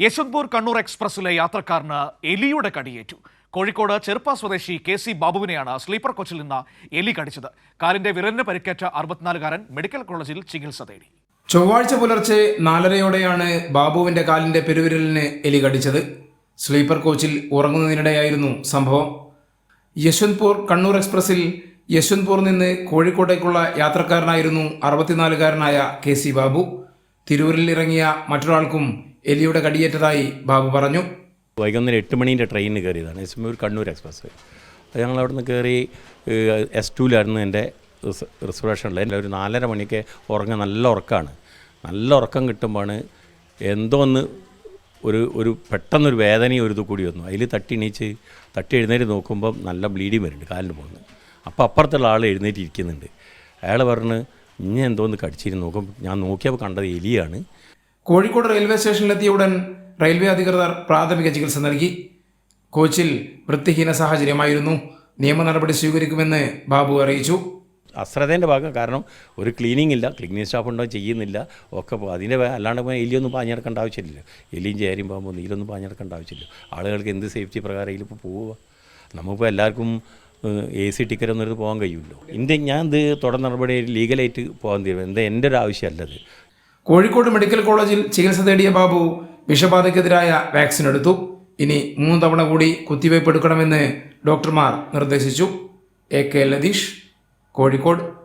യശ്വന്ത്പൂർ കണ്ണൂർ എക്സ്പ്രസ്സിലെ യാത്രക്കാരന് എലിയുടെ കടിയേറ്റു. കോഴിക്കോട് ചെറുപ്പ സ്വദേശി K C ബാബുവിനെയാണ് sleeper കോച്ചിൽ നിന്ന് എലി കടിച്ചത്. കാലിന്റെ വിരലിന് പരിക്കേറ്റ അറുപത്തിനാലുകാരൻ മെഡിക്കൽ കോളേജിൽ ചികിത്സ തേടി. ചൊവ്വാഴ്ച പുലർച്ചെ നാലരയോടെയാണ് ബാബുവിന്റെ കാലിന്റെ പെരുവിരലിന് എലി കടിച്ചത്. സ്ലീപ്പർ കോച്ചിൽ ഉറങ്ങുന്നതിനിടെയായിരുന്നു സംഭവം. യശ്വന്ത്പൂർ കണ്ണൂർ എക്സ്പ്രസിൽ യശ്വന്ത്പൂർ നിന്ന് കോഴിക്കോട്ടേക്കുള്ള യാത്രക്കാരനായിരുന്നു അറുപത്തിനാലുകാരനായ കെ സി ബാബു. തിരൂരിൽ ഇറങ്ങിയ മറ്റൊരാൾക്കും എലിയുടെ കടിയേറ്റതായി ബാബു പറഞ്ഞു. വൈകുന്നേരം എട്ട് മണീന്റെ ട്രെയിനിന് കയറിയതാണ്. എസ്മൂർ കണ്ണൂർ എക്സ്പ്രസ്. അത് ഞങ്ങൾ അവിടുന്ന് കയറി എസ് ടുവിലായിരുന്നു എന്റെ റിസർവേഷനിൽ. എന്റെ ഒരു നാലര മണിക്ക് ഉറങ്ങ നല്ല ഉറക്കമാണ് നല്ല ഉറക്കം കിട്ടുമ്പോഴാണ് എന്തോ ഒന്ന് ഒരു ഒരു പെട്ടെന്നൊരു വേദനയും ഒരു ഇത് കൂടി വന്നു. അതിൽ തട്ടി എണീച്ച് തട്ടി എഴുന്നേറ്റ് നോക്കുമ്പം നല്ല ബ്ലീഡിങ് വരുന്നുണ്ട് കാലിന് പോകുന്നു അപ്പോൾ അപ്പുറത്തുള്ള ആൾ എഴുന്നേറ്റ് ഇരിക്കുന്നുണ്ട് അയാൾ പറഞ്ഞ് ഇനി എന്തോന്ന് കടിച്ചിരുന്ന് നോക്കും. ഞാൻ നോക്കിയപ്പോൾ കണ്ടത് എലിയാണ്. കോഴിക്കോട് റെയിൽവേ സ്റ്റേഷനിലെത്തിയ ഉടൻ റെയിൽവേ അധികൃതർ പ്രാഥമിക ചികിത്സ നൽകി. കോച്ചിൽ വൃത്തിഹീന സാഹചര്യമായിരുന്നു. നിയമ നടപടി സ്വീകരിക്കുമെന്ന് ബാബു അറിയിച്ചു. അശ്രദ്ധേന്റെ ഭാഗം കാരണം ഒരു ക്ലീനിങ് ഇല്ല ക്ലീനിങ് സ്റ്റാഫ് ഉണ്ടോ ചെയ്യുന്നില്ല ഒക്കെ അതിന്റെ അല്ലാണ്ട് എലിയൊന്നും പാഞ്ഞെടുക്കേണ്ട ആവശ്യമില്ല എലിയും ചേരും പോകുമ്പോൾ നീലൊന്നും പാഞ്ഞെടുക്കേണ്ട ആവശ്യമില്ല ആളുകൾക്ക് എന്ത് സേഫ്റ്റി പ്രകാരം ഇതിലിപ്പോൾ പോവുക? നമുക്കിപ്പോൾ എല്ലാവർക്കും എ സി ടിക്കറ്റ് ഒന്നും എടുത്ത് പോകാൻ കഴിയുമല്ലോ ഇന്ത്യ ഞാൻ ഇത് തുടർ നടപടി ലീഗലായിട്ട് പോകാൻ തീരുമാനം എന്താ എന്റെ ഒരു ആവശ്യമല്ലത്. കോഴിക്കോട് മെഡിക്കൽ കോളേജിൽ ചികിത്സ തേടിയ ബാബു വിഷബാധയ്ക്കെതിരായ വാക്സിൻ എടുത്തു. ഇനി മൂന്ന് തവണ കൂടി കുത്തിവയ്പ് എടുക്കണമെന്ന് ഡോക്ടർമാർ നിർദ്ദേശിച്ചു. A K Latheesh Kozhikode.